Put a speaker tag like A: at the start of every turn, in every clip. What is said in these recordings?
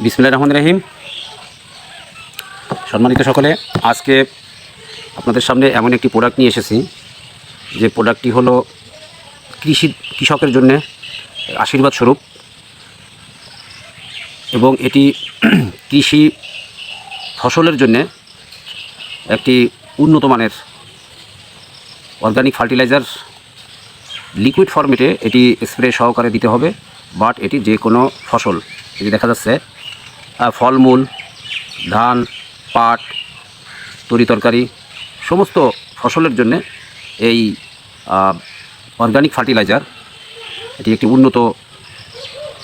A: বিসমুল্লাহ রহমান রহিম। সম্মানিত সকলে, আজকে আপনাদের সামনে এমন একটি প্রোডাক্ট নিয়ে এসেছি। যে প্রোডাক্টটি হলো কৃষি, কৃষকের জন্যে আশীর্বাদ স্বরূপ। এবং এটি কৃষি ফসলের জন্যে একটি উন্নত মানের অর্গানিক ফার্টিলাইজার লিকুইড ফর্মেটে এটি স্প্রে সহকারে দিতে হবে। বাট এটি যে কোনো ফসল, এটি দেখা যাচ্ছে ফলমূল, ধান, পাট, তরি তরকারি, সমস্ত ফসলের জন্য এই অর্গানিক ফার্টিলাইজার এটি একটি উন্নত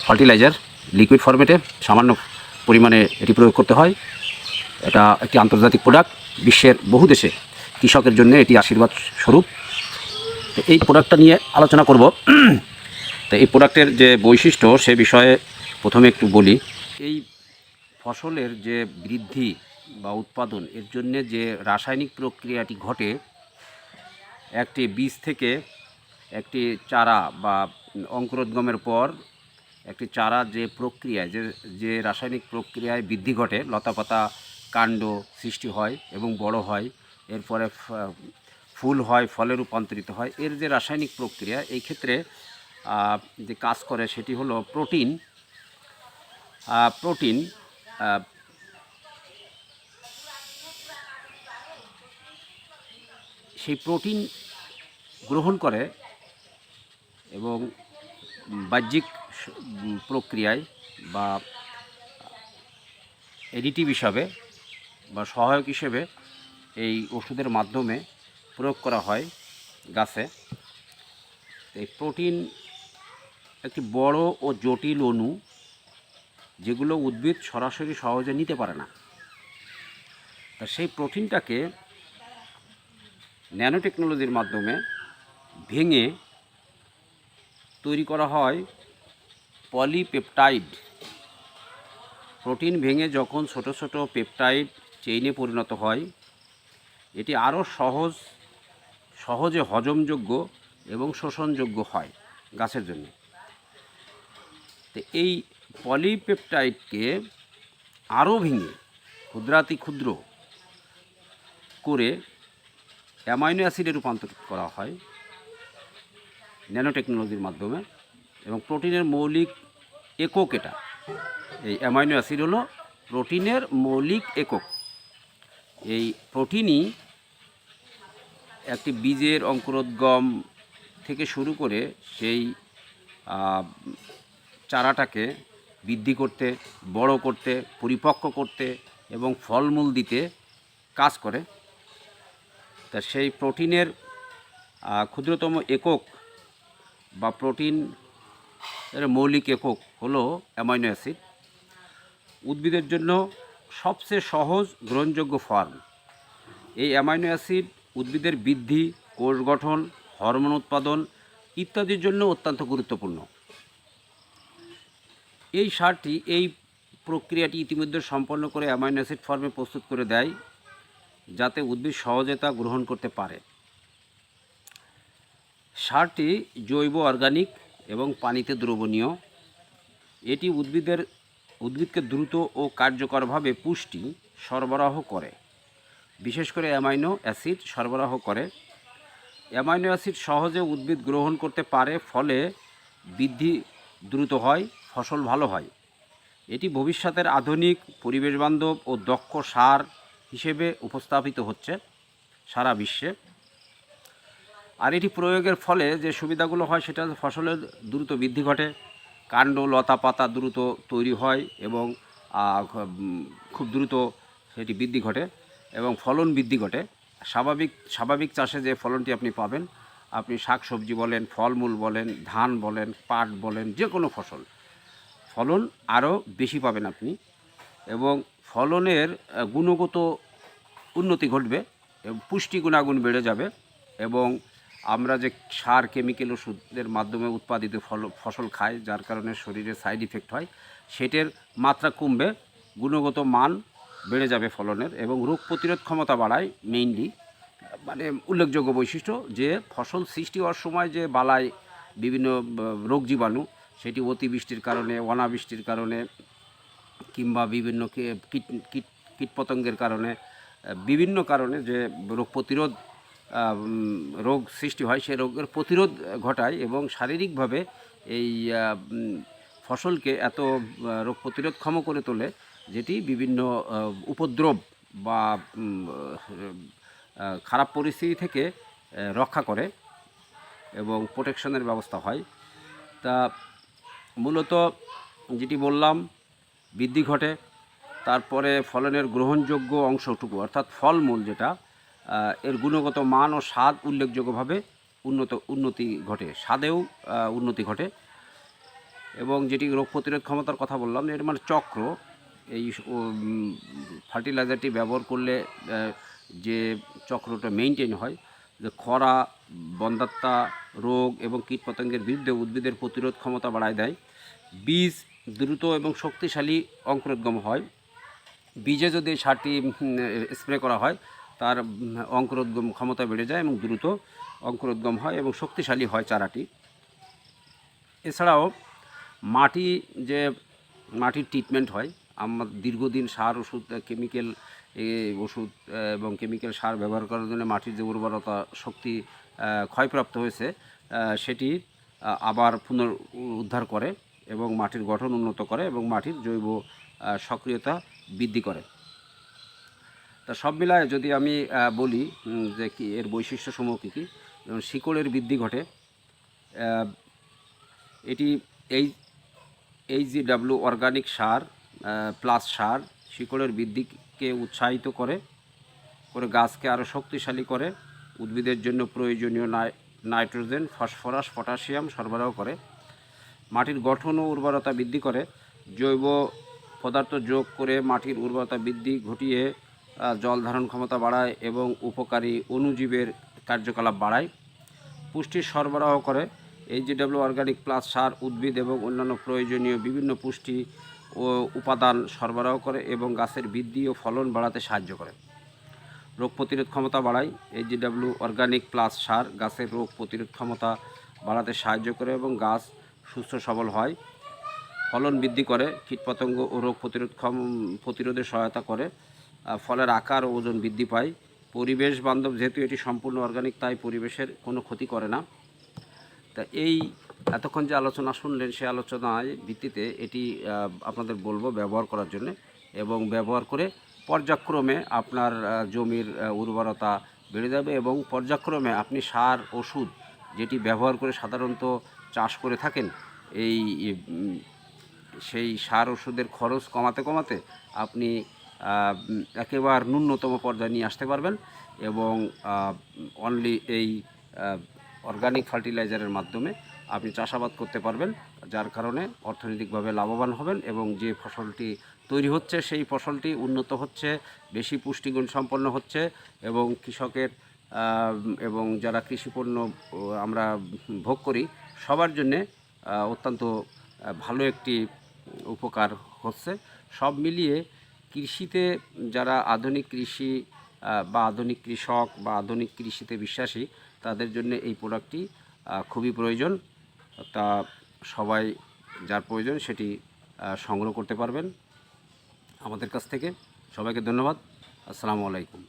A: ফার্টিলাইজার লিকুইড ফর্মেটে সামান্য পরিমাণে এটি প্রয়োগ করতে হয়। এটা একটি আন্তর্জাতিক প্রোডাক্ট বিশ্বের বহু দেশে কৃষকের জন্য এটি আশীর্বাদ স্বরূপ। এই প্রোডাক্টটা নিয়ে আলোচনা করব। তো এই প্রোডাক্টের যে বৈশিষ্ট্য সে বিষয়ে প্রথমে একটু বলি। এই ফসলের যে বৃদ্ধি বা উৎপাদন, এর জন্য যে রাসায়নিক প্রক্রিয়াটি ঘটে, একটি বীজ থেকে একটি চারা বা অঙ্কুরোদ্গমের পর একটি চারা যে প্রক্রিয়ায়, যে যে রাসায়নিক প্রক্রিয়ায় বৃদ্ধি ঘটে, লতাপাতা কাণ্ড সৃষ্টি হয় এবং বড় হয়, এরপরে ফুল হয়, ফলে রূপান্তরিত হয়, এর যে রাসায়নিক প্রক্রিয়া, এই ক্ষেত্রে যে কাজ করে সেটি হলো প্রোটিন প্রোটিন সেই প্রোটিন গ্রহণ করে এবং বাহ্যিক প্রক্রিয়ায় বা এডিটিভ হিসাবে বা সহায়ক হিসেবে এই ওষুধের মাধ্যমে প্রয়োগ করা হয় গাছে। এই প্রোটিন একটি বড় ও জটিল অণু। যেগুলো উদ্ভিদ সরাসরি সহজে নিতে পারে না। তা সেই প্রোটিনটাকে ন্যানো টেকনোলজির মাধ্যমে ভেঙে তৈরি করা হয় পলিপেপটাইড। প্রোটিন ভেঙে যখন ছোট ছোট পেপটাইড চেইনে পরিণত হয়, এটি আরও সহজ, সহজে হজমযোগ্য এবং শোষণযোগ্য হয় গাছের জন্য। তো এই পলিপেপটাইডকে আরও ভেঙে, ক্ষুদ্রাতি ক্ষুদ্র করে অ্যামাইনো অ্যাসিডে রূপান্তর করা হয় ন্যানো টেকনোলজির মাধ্যমে এবং প্রোটিনের মৌলিক একক এটা। এই অ্যামাইনো অ্যাসিড হলো প্রোটিনের মৌলিক একক। এই প্রোটিনই একটি বীজের অঙ্কুরোদ্গম থেকে শুরু করে সেই চারাটাকে বৃদ্ধি করতে, বড় করতে, পরিপক্ক করতে এবং ফলমূল দিতে কাজ করে। তা সেই প্রোটিনের ক্ষুদ্রতম একক বা প্রোটিন এর মৌলিক একক হলো অ্যামাইনো অ্যাসিড। উদ্ভিদের জন্য সবচেয়ে সহজ গ্রহণযোগ্য ফর্ম। এই অ্যামাইনো অ্যাসিড উদ্ভিদের বৃদ্ধি, কোষ গঠন, হরমোন উৎপাদন ইত্যাদির জন্য অত্যন্ত গুরুত্বপূর্ণ। এই সারটি, এই প্রক্রিয়াটি ইতিমধ্যে সম্পন্ন করে অ্যামাইনো অ্যাসিড ফর্মে প্রস্তুত করে দেয়, যাতে উদ্ভিদ সহজে তা গ্রহণ করতে পারে। সারটি জৈব অর্গানিক এবং পানিতে দ্রবণীয়। এটি উদ্ভিদের, উদ্ভিদকে দ্রুত ও কার্যকরভাবে পুষ্টি সরবরাহ করে। বিশেষ করে অ্যামাইনো অ্যাসিড সরবরাহ করে। অ্যামাইনো অ্যাসিড সহজে উদ্ভিদ গ্রহণ করতে পারে, ফলে বৃদ্ধি দ্রুত হয়। ফসল ভালো হয়। এটি ভবিষ্যতের আধুনিক পরিবেশবান্ধব ও দক্ষ সার হিসেবে উপস্থাপিত হচ্ছে সারা বিশ্বে। আর এটি প্রয়োগের ফলে যে সুবিধাগুলো হয় সেটা ফসলের দ্রুত বৃদ্ধি ঘটে, কাণ্ড লতা পাতা দ্রুত তৈরি হয় এবং খুব দ্রুত সেটি বৃদ্ধি ঘটে এবং ফলন বৃদ্ধি ঘটে। স্বাভাবিক স্বাভাবিক চাষে যে ফলনটি আপনি পাবেন, আপনি শাক সবজি বলেন, ফলমূল বলেন, ধান বলেন, পাট বলেন, যে কোনো ফসল ফলন আরও বেশি পাবেন আপনি এবং ফলনের গুণগত উন্নতি ঘটবে এবং পুষ্টি গুণাগুণ বেড়ে যাবে এবং আমরা যে সার, কেমিক্যাল ওষুধের মাধ্যমে উৎপাদিত ফল, ফসল খাই, যার কারণে শরীরে সাইড ইফেক্ট হয়, সেটার মাত্রা কমবে, গুণগত মান বেড়ে যাবে ফলনের এবং রোগ প্রতিরোধ ক্ষমতা বাড়ায় মেইনলি মানে উল্লেখযোগ্য বৈশিষ্ট্য যে ফসল সৃষ্টি হওয়ার সময় যে বালায় বিভিন্ন রোগ জীবাণু সেটি অতিবৃষ্টির কারণে, অনাবৃষ্টির কারণে কিংবা বিভিন্ন কীট কীট, কীটপতঙ্গের কারণে বিভিন্ন কারণে যে রোগ প্রতিরোধ রোগ সৃষ্টি হয় সেই রোগের প্রতিরোধ ঘটায় এবং শারীরিকভাবে এই ফসলকে এত রোগ প্রতিরোধক্ষম করে তোলে যেটি বিভিন্ন উপদ্রব বা খারাপ পরিস্থিতি থেকে রক্ষা করে এবং প্রোটেকশনের ব্যবস্থা হয়। তা মূলত যেটি বললাম, বৃদ্ধি ঘটে, তারপরে ফলনের গ্রহণযোগ্য অংশটুকু, অর্থাৎ ফলমূল যেটা এর গুণগত মান ও স্বাদ উল্লেখযোগ্যভাবে উন্নত, উন্নতি ঘটে, স্বাদেও উন্নতি ঘটে। এবং যেটি রোগ প্রতিরোধ ক্ষমতার কথা বললাম, এর মানে চক্র, এই ফার্টিলাইজারটি ব্যবহার করলে যে চক্রটা মেনটেন হয় যে খরা বন্ধাত্মা রোগ এবং কীটপতঙ্গের বিরুদ্ধে উদ্ভিদের প্রতিরোধ ক্ষমতা বাড়ায় দেয়। বীজ দ্রুত এবং শক্তিশালী অঙ্কুরোদ্গম হয়। বীজে যদি সারটি স্প্রে করা হয়, তার অঙ্কুরোদ্গম ক্ষমতা বেড়ে যায় এবং দ্রুত অঙ্কুরোদ্গম হয় এবং শক্তিশালী হয় চারাটি। এছাড়াও মাটি যে, মাটির ট্রিটমেন্ট হয়, আমার দীর্ঘদিন সার, ওষুধ কেমিক্যাল ওষুধ এবং কেমিক্যাল সার ব্যবহার করার জন্য মাটির যে উর্বরতা শক্তি ক্ষয়প্রাপ্ত হয়েছে সেটি আবার পুনর উদ্ধার করে এবং মাটির গঠন উন্নত করে এবং মাটির জৈব সক্রিয়তা বৃদ্ধি করে। তা সব মিলায় যদি আমি বলি যে কি এর বৈশিষ্ট্যসমূহ কী কী, যেমন শিকড়ের বৃদ্ধি ঘটে এটি এই এই জি ডাব্লিউ অর্গানিক সার প্লাস সার শিকড়ের বৃদ্ধিকে উৎসাহিত করে করে গাছকে আরও শক্তিশালী করে, উদ্ভিদের জন্য প্রয়োজনীয় নাই- নাইট্রোজেন, ফসফরাস, পটাশিয়াম সরবরাহ করে। মাটির গঠন ও উর্বরতা বৃদ্ধি করে। জৈব পদার্থ যোগ করে মাটির উর্বরতা বৃদ্ধি ঘটিয়ে জল ধারণ ক্ষমতা বাড়ায় এবং উপকারী অণুজীবের কার্যকলাপ বাড়ায়। পুষ্টির সরবরাহ করে। এই জিডব্লিউ অর্গানিক প্লাস সার, উদ্ভিদ এবং অন্যান্য প্রয়োজনীয় বিভিন্ন পুষ্টি উপাদান সরবরাহ করে এবং গাছের বৃদ্ধি ও ফলন বাড়াতে সাহায্য করে। রোগ প্রতিরোধ ক্ষমতা বাড়ায়। এই জিডব্লিউ অর্গানিক প্লাস সার গাছের রোগ প্রতিরোধ ক্ষমতা বাড়াতে সাহায্য করে এবং গাছ সুস্থ সবল হয়, ফলন বৃদ্ধি করে, কীটপতঙ্গ ও রোগ প্রতিরোধ প্রতিরোধে সহায়তা করে ফলের আকার ও ওজন বৃদ্ধি পায়। পরিবেশ বান্ধব যেহেতু এটি সম্পূর্ণ অর্গানিক তাই পরিবেশের কোনো ক্ষতি করে না। তা এই এতক্ষণ যে আলোচনা শুনলেন সেই আলোচনায় ভিত্তিতে এটি আপনাদের বলব ব্যবহার করার জন্য এবং ব্যবহার করে পর্যায়ক্রমে আপনার জমির উর্বরতা বেড়ে যাবে এবং পর্যায়ক্রমে আপনি সার, ওষুধ যেটি ব্যবহার করে সাধারণত চাষ করে থাকেন, এই সেই সার, ওষুধের খরচ কমাতে কমাতে আপনি একেবারে ন্যূনতম পর্যায়ে নিয়ে আসতে পারবেন এবং অনলি এই অর্গানিক ফার্টিলাইজারের মাধ্যমে আপনি চাষাবাদ করতে পারবেন, যার কারণে অর্থনৈতিকভাবে লাভবান হবেন এবং যে ফসলটি তৈরি হচ্ছে, সেই ফসলটি উন্নত হচ্ছে, বেশি পুষ্টিগুণ সম্পন্ন হচ্ছে এবং কৃষকের এবং যারা কৃষিপণ্য আমরা ভোগ করি, সবার জন্যে অত্যন্ত ভালো একটি উপকার হচ্ছে। সব মিলিয়ে কৃষিতে যারা আধুনিক কৃষি বা আধুনিক কৃষক বা আধুনিক কৃষিতে বিশ্বাসী, তাদের জন্য এই প্রোডাক্টটি খুবই প্রয়োজন। তা সবাই যার প্রয়োজন সেটি সংগ্রহ করতে পারবেন আমাদের কাছ থেকে। সবাইকে ধন্যবাদ। আসসালামু আলাইকুম।